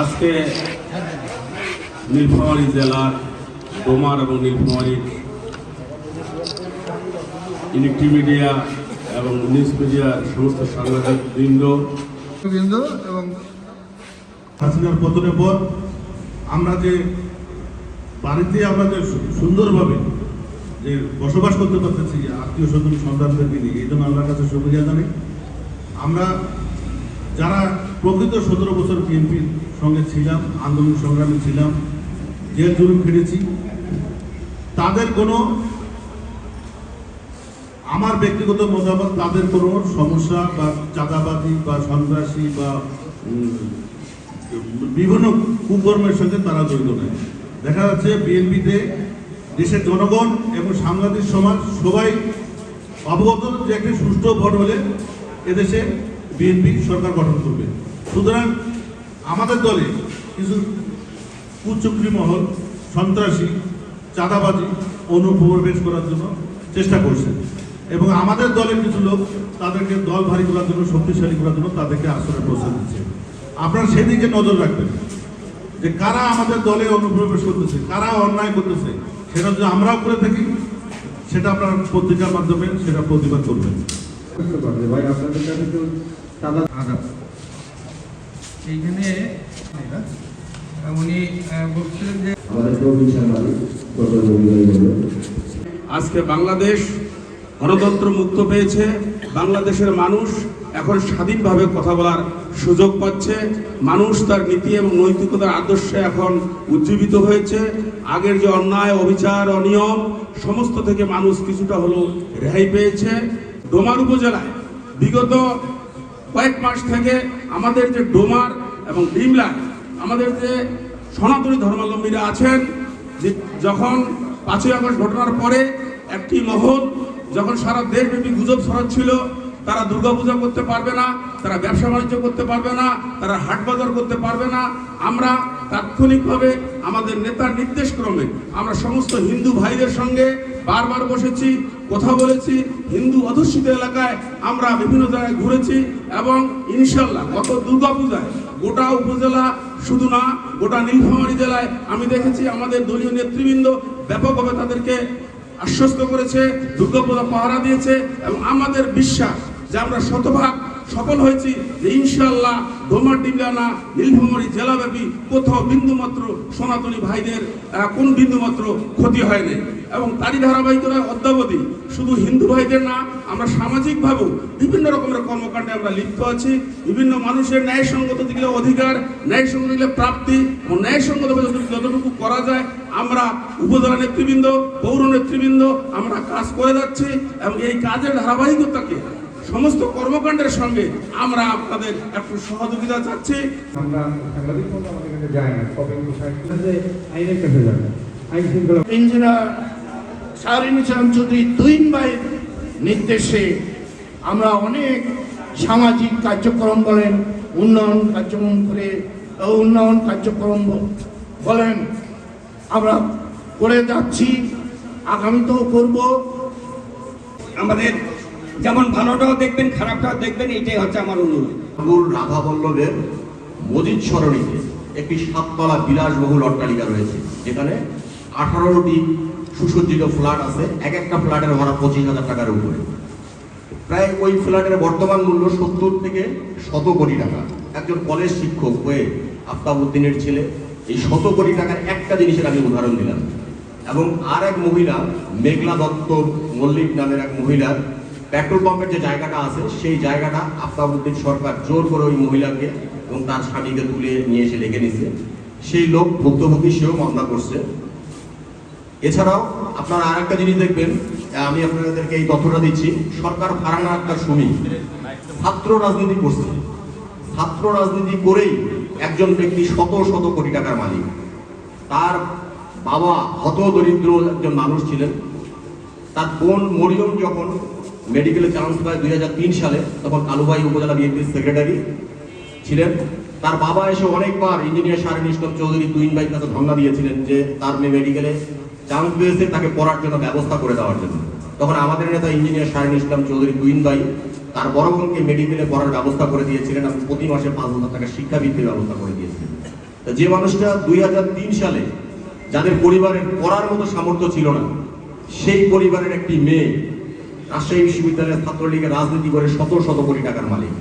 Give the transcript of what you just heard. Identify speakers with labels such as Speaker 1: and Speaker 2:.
Speaker 1: আজকে নীলফামারী জেলার ডোমার এবং নীলফামারীর ইলেকট্রিক মিডিয়া এবং নিউজ মিডিয়ার সমস্ত সাংবাদিক বৃন্দ
Speaker 2: বৃন্দ এবং
Speaker 3: হাসিনার পতনের পর আমরা যে বাড়িতে আমরা যে সুন্দরভাবে যে বসবাস করতে পারতেছি আত্মীয় স্বজন সন্তানদেরকে নিয়ে এই জন্য আল্লাহর কাছে শুক্রিয়া জানাই। আমরা যারা প্রকৃত সতেরো বছর বিএনপির সঙ্গে ছিলাম, আন্দোলন সংগ্রামে ছিলাম, জেল জুলুম খেটেছি, তাদের কোনো আমার ব্যক্তিগত মতামত, তাদের কোনো সমস্যা বা চাঁদাবাজি বা সন্ত্রাসী বা বিভিন্ন কুকর্মের সাথে তারা জড়িত নয় দেখা যাচ্ছে বিএনপিতে দেশের জনগণ এবং সাংবাদিক সমাজ সবাই অবগত যে একটি সুষ্ঠু ভোট হলে এদেশে বিএনপি সরকার গঠন করবে। সুতরাং আমাদের দলে কিছু কুচক্রী মহল, সন্ত্রাসী, চাঁদাবাজি অনুপ্রবেশ করার জন্য চেষ্টা করছে। এবং আমাদের দলের কিছু লোক তাদেরকে দল ভারী করার জন্য, শক্তিশালী করার জন্য তাদেরকে আসলে প্রস্তাব দিচ্ছে। আপনারা সেদিকে নজর রাখবেন যে কারা আমাদের দলে অনুপ্রবেশ করতেছে, কারা অন্যায় করতেছে, সেটা যদি আমরাও করে থাকি, সেটা আপনার পত্রিকার মাধ্যমে সেটা প্রতিবাদ করবেন।
Speaker 2: ভাই, আপনাদের কাছে তো আদাব। এইখানে উনি বলছিলেন যে
Speaker 1: আজকে বাংলাদেশ গণতন্ত্র মুক্ত পেয়েছে বাংলাদেশের মানুষ এখন স্বাধীনভাবে কথা বলার সুযোগ পাচ্ছে মানুষ তার নীতি এবং নৈতিকতার আদর্শে এখন উজ্জীবিত হয়েছে। আগের যে অন্যায় অবিচার অনিয়ম সমস্ত থেকে মানুষ কিছুটা হলো রেহাই পেয়েছে। ডোমার উপজেলায় বিগত কয়েক মাস থেকে আমাদের যে ডোমার এবং ডিমলা আমাদের যে সনাতনী ধর্মাবলম্বীরা আছেন, যে যখন পাঁচই আগস্ট ঘটনার পরে একটি মহল, যখন সারা দেশব্যাপী গুজব ছড়াচ্ছিল, তারা দুর্গাপূজা করতে পারবে না, তারা ব্যবসা বাণিজ্য করতে পারবে না, তারা হাট বাজার করতে পারবে না, আমরা তাৎক্ষণিকভাবে আমাদের নেতার নির্দেশক্রমে আমরা সমস্ত হিন্দু ভাইদের সঙ্গে বারবার বসেছি, কথা বলেছি, হিন্দু অধ্যুষিত এলাকায় আমরা বিভিন্ন জায়গায় ঘুরেছি এবং ইনশাল্লাহ গত দুর্গাপূজায় গোটা উপজেলা, শুধু না, গোটা নীলফামারী জেলায় আমি দেখেছি আমাদের দলীয় নেতৃবৃন্দ ব্যাপকভাবে তাদেরকে আশ্বস্ত করেছে, দুর্গাপূজা পাহারা দিয়েছে এবং আমাদের বিশ্বাস যে আমরা শতভাগ সফল হয়েছি যে ইনশাল্লাহ ডোমার ডিমলানা নীলফামারী জেলাব্যাপী কোথাও বিন্দুমাত্র সনাতনী ভাইদের কোন বিন্দুমাত্র ক্ষতি হয়নি। এবং তারই ধারাবাহিকতায় অদ্যাবধি শুধু হিন্দু ভাইদের না, আমরা সামাজিকভাবেও বিভিন্ন রকমের কর্মকাণ্ডে আমরা লিপ্ত আছি। বিভিন্ন মানুষের ন্যায়সঙ্গত যেগুলো অধিকার, ন্যায়সঙ্গত যেগুলো প্রাপ্তি এবং ন্যায়সঙ্গত যতটুকু করা যায়, আমরা উপজেলা নেতৃবৃন্দ, পৌর নেতৃবৃন্দ, আমরা কাজ করে যাচ্ছি এবং এই কাজের ধারাবাহিকতাকে সমস্ত কর্মকাণ্ডের সঙ্গে আমরা আপনাদের একটু সহযোগিতা চাচ্ছি।
Speaker 2: আমরা সাংবাদিক বন্ধু আমাদের কাছে যায় না আইনের কাছে যাবে। আইন শৃঙ্খলা
Speaker 4: ইঞ্জিনিয়ার সারিন ইসলাম চৌধুরী তুইন ভাইয়ের নির্দেশে আমরা অনেক সামাজিক কার্যক্রম বলেন উন্নয়ন কার্যক্রম করে উন্নয়ন কার্যক্রম বলেন আমরা করে যাচ্ছি আগামীতেও করব।
Speaker 5: আমাদের যেমন ভালোটাও দেখবেন, খারাপটাও দেখবেন, এটাই হচ্ছে আমার অনুরোধ।
Speaker 6: রাধা বল্লভের মজিদ সরণিতে একটি সাততলা বিলাসবহুল অট্টালিকা রয়েছে, যেখানে আঠারোটি সুসজ্জিত ফ্ল্যাট আছে, এক একটা ফ্ল্যাটের ভাড়া পঁচিশ হাজার টাকার উপরে। প্রায় ওই ফ্ল্যাটের বর্তমান মূল্য সত্তর থেকে শত কোটি টাকা। একজন কলেজ শিক্ষক হয়ে আফতাবউদ্দিনের ছেলে, এই শত কোটি টাকার একটা জিনিসের আমি উদাহরণ দিলাম। এবং আর এক মহিলা, মেঘলা দত্ত মল্লিক নামের এক মহিলার পেট্রোল পাম্পের যে জায়গাটা আছে, সেই জায়গাটা আফতাবউদ্দিন সরকার জোর করে ওই মহিলাকে এবং তার স্বামীকে তুলে নিয়ে এসে রেখে নিছে সেই লোক ভুক্তভোগী সেও মামলা করছে। এছাড়াও আপনারা আর একটা জিনিস দেখবেন, আমি আপনাদেরকে এই তথ্যটা দিচ্ছি, সরকার ফারানা আক্তার সুমি ছাত্র রাজনীতি করছে। ছাত্র রাজনীতি করেই একজন ব্যক্তি শত শত কোটি টাকার মালিক। তার বাবা হত দরিদ্র একজন মানুষ ছিলেন। তার বোন মরিয়ম যখন মেডিকেলে চান্স পায় দুই হাজার তিন সালে তখন কালুবাই উপজেলা বিএনপির সেক্রেটারি ছিলেন। তার বাবা এসে অনেকবার ইঞ্জিনিয়ার শারীন ইসলাম চৌধুরী তুইন ভাইয়ের কাছে ধর্ণা দিয়েছিলেন যে তার মেয়ে মেডিকেলে চান্স পেয়েছে তাকে পড়ার জন্য, ব্যবস্থা করে দেওয়ার জন্য। তখন আমাদের নেতা ইঞ্জিনিয়ার শারীন ইসলাম চৌধুরী তুইন ভাই তার বড় বোনকে মেডিকেলে পড়ার ব্যবস্থা করে দিয়েছিলেন এবং প্রতি মাসে পাঁচ হাজার টাকা শিক্ষাবৃত্তির ব্যবস্থা করে দিয়েছিলেন। তা যে মানুষটা দুই হাজার তিন সালে যাদের পরিবারের পড়ার মতো সামর্থ্য ছিল না, সেই পরিবারের একটি মেয়ে রাজশাহী বিশ্ববিদ্যালয়ের ছাত্রলীগের রাজনীতি করে শত শত কোটি টাকার মালিক।